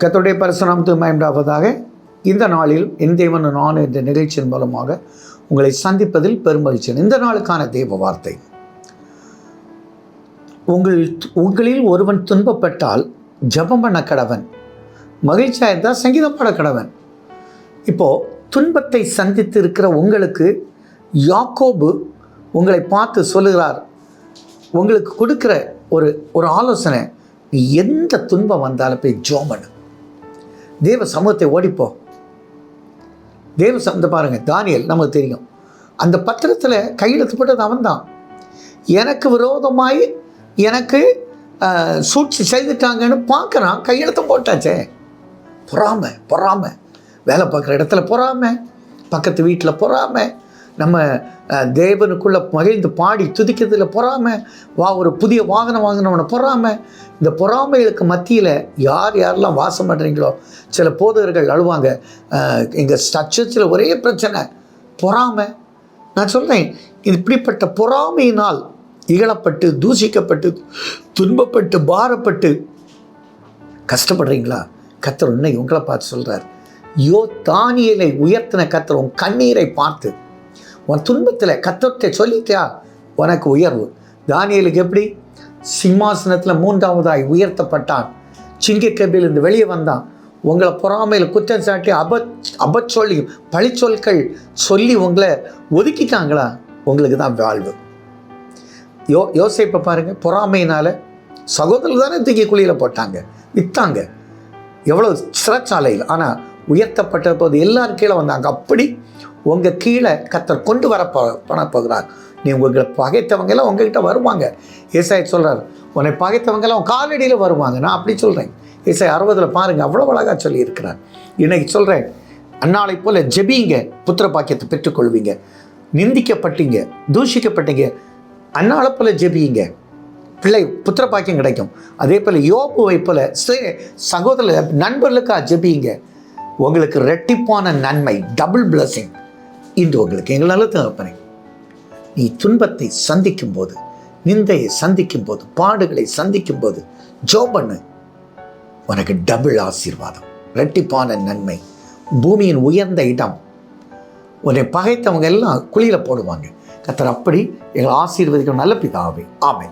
கர்த்தருடைய பரிசுநாமத்து மயம்டாவதாக இந்த நாளில் என் தேவன் நான் என்ற நிகழ்ச்சியின் மூலமாக உங்களை சந்திப்பதில் பெருமகிழ்ச்சியன் இந்த நாளுக்கான தேவ வார்த்தை. உங்கள் உங்களில் ஒருவன் துன்பப்பட்டால் ஜபம் பண்ண கடவன் மகிழ்ச்சியாக இருந்தால் சங்கீதம் பாட கடவன். இப்போது துன்பத்தை சந்தித்து இருக்கிற உங்களுக்கு யாக்கோபு உங்களை பார்த்து சொல்லுகிறார். உங்களுக்கு கொடுக்குற ஒரு ஒரு ஆலோசனை நீ எந்த துன்பம் வந்தாலும் போய் ஜோமனு தேவ சமூகத்தை ஓடிப்போம் தேவ சமத்தை பாருங்கள் தானியல் நமக்கு தெரியும். அந்த பத்திரத்தில் கையெழுத்து போட்டது அவன் தான் எனக்கு விரோதமாய் எனக்கு சூழ்ச்சி செய்துட்டாங்கன்னு பார்க்குறான் கையெழுத்தம் போட்டாச்சே. பொறாமை பொறாமை. வேலை பார்க்குற இடத்துல பொறாமை. பக்கத்து வீட்டில் பொறாமை. நம்ம தேவனுக்குள்ளே தேவனுக்குள்ள மகிழ்ந்து பாடி துதிக்கிறதுல பொறாமை வா ஒரு புதிய வாகனம் வாங்கினவனை பொறாமை இந்த பொறாமைகளுக்கு மத்தியில் யார் யாரெல்லாம் வாசம் பண்ணுறீங்களோ சில போதகர்கள் அழுவாங்க. எங்கள் சர்ச்சஸில் ஒரே பிரச்சனை பொறாமை. நான் சொல்கிறேன் இப்படிப்பட்ட பொறாமையினால் இகழப்பட்டு தூஷிக்கப்பட்டு துன்பப்பட்டு பாரப்பட்டு கஷ்டப்படுறீங்களா? கத்தர் உன்னை உங்களை பார்த்து சொல்கிறார் யோ தானியலை உயர்த்தின கத்தர் உன் கண்ணீரை பார்த்து உன் துன்பத்தில் கத்தத்தை சொல்லிட்டியா உனக்கு உயர்வு. தானியலுக்கு எப்படி? சிம்மாசனத்தில் மூன்றாவதாய் உயர்த்தப்பட்டான். சிங்கக்கபிலிருந்து வெளியே வந்தான். உங்களை பொறாமையில் குற்றம் சாட்டி அப அபச்சொல்லி பழிச்சொற்கள் சொல்லி உங்களை ஒதுக்கிட்டாங்களா? உங்களுக்கு தான் வாழ்வு. யோ யோசிப்பை பாருங்கள் பொறாமையினால் சகோதரர் தானே தூக்கி குழியில் போட்டாங்க. விற்றாங்க எவ்வளோ சிறைச்சாலையில். ஆனால் உயர்த்தப்பட்ட போது எல்லாரும் கீழே வந்தாங்க. அப்படி உங்கள் கீழே கத்தர் கொண்டு வர போ பண்ண போகிறார் நீ உங்களை பகைத்தவங்க எல்லாம் உங்ககிட்ட வருவாங்க. ஏசாய் சொல்கிறார் உன்னை பகைத்தவங்க எல்லாம் உன் காலடியில் வருவாங்க. நான் அப்படி சொல்கிறேன் ஏசாய் அறுபதில் பாருங்கள் அவ்வளோ அழகாக சொல்லியிருக்கிறார். இன்னைக்கு சொல்கிறேன் அன்னாளை போல் ஜெபிங்க புத்திர பாக்கியத்தை பெற்றுக்கொள்வீங்க. நிந்திக்கப்பட்டீங்க தூஷிக்கப்பட்டீங்க. அன்னாளை போல் ஜெபியுங்க. பிள்ளை புத்திர பாக்கியம் கிடைக்கும். அதே போல் யோபுவை போல் சே- சகோதர நண்பர்களுக்காக ஜெபியுங்க. உங்களுக்கு ரெட்டிப்பான நன்மை டபுள் பிளஸிங் இன்று உங்களுக்கு எங்களால் நல்ல தகப்பனே நீ துன்பத்தை சந்திக்கும் போது நிந்தையை சந்திக்கும் போது பாடுகளை சந்திக்கும் போது ஜோ பண்ணு உனக்கு டபுள் ஆசீர்வாதம் ரெட்டிப்பான நன்மை. பூமியின் உயர்ந்த இடம். உன்னை பகைத்தவங்க எல்லாம் குழியில் போடுவாங்க. கத்தர் அப்படி எங்களை ஆசீர்வதிக்கும் நல்ல பிதாவே. ஆமை